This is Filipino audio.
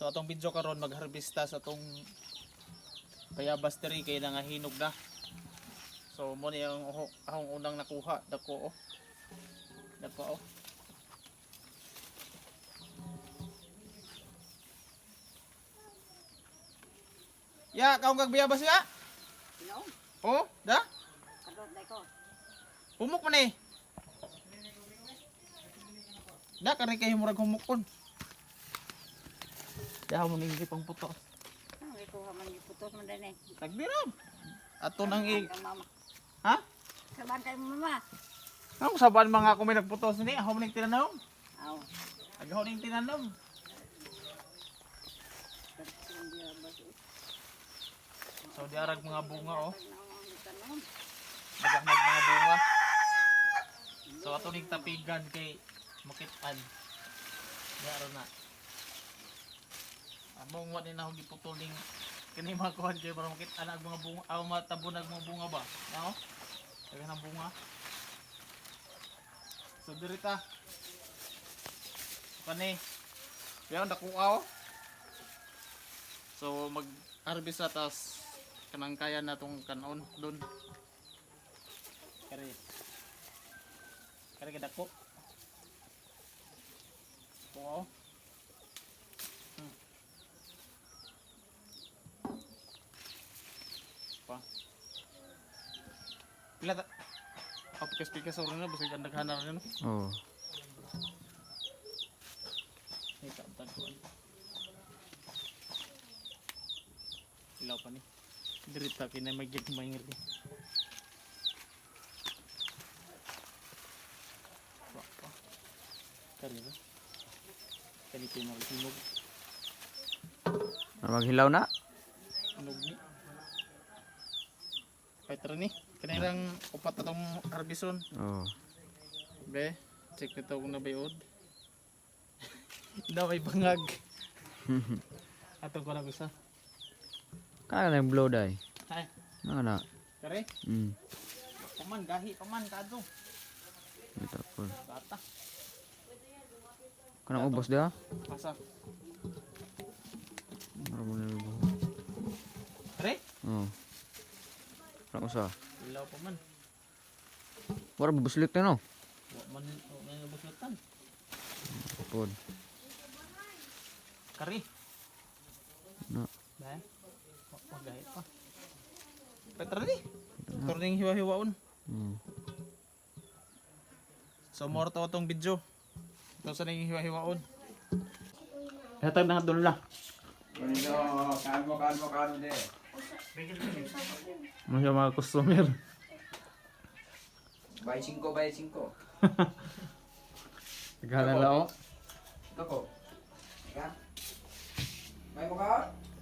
So atong video karon magharvesta sa atong bayabas diri kay nangahinog na. So mo ni ang akong unang nakuha dako oh. Dako oh. Ya, kaong kag bayabas ya? No, Oh, da? kadot na ko. Humok man eh. Da kare kay murag humok kon. Da mo ning pang puto. Ang ikuha man yung putos mo din eh. Tagbiram. Ato nang i. Ha? Sabahan kayo mama. Ang saban mga ako may nagputos ni, ako ning tinanom. Aw. Agaw ning tinanom. So diarag mga bunga oh. Nagahag mga bunga. So ato ning tapigan kay makitan. Diaro na. Among wa ni na hugi putuling kini mga kuhan kay para makita ang mga bunga, aw matabunag mga bunga ba? Nao? Dagan ang bunga. So dirita. Kani. Yan nakuha oh. So mag harvest na kanang kaya na tong kanon doon. Kari. Kari kada ko. Oo. Hmm. Pa. Pila ta? Papikas-pikas sa na basta ganda kahanar na no. Oo. Ito ang tagpuan. Ilaw pa ni. Dirita kinay magyag mangir ni. Wa pa. Kani ba? Kani kay maghinog. Ano maghilaw na? Hinog ni. Petra ni. Kanirang upat atong harbison. Oo. Be, check ito kung nabayod. Daw ay bangag. Atong ko na gusto. Kaya na yung blow dye. Ay, Ano na? kare. Hmm. Paman, gahi, paman, kado. Ito po. Bata. Kanang ubos dia? Ano mo na yung? Kare? Oo. Kanang usa. Ilaw paman. Wala bubuslit na no? Wa man, wa man. Pod. Kare. Na. Ba? Gahi pa. Petra ni. Turning hiwa-hiwaon. Hmm. So, more to itong video. Ito sa nang hiwa-hiwaon. Hatag na doon lang. Kalmo, kalmo, kalmo de. Mga mga customer. Bay 5, bay 5. Gala na ako. Ito ko.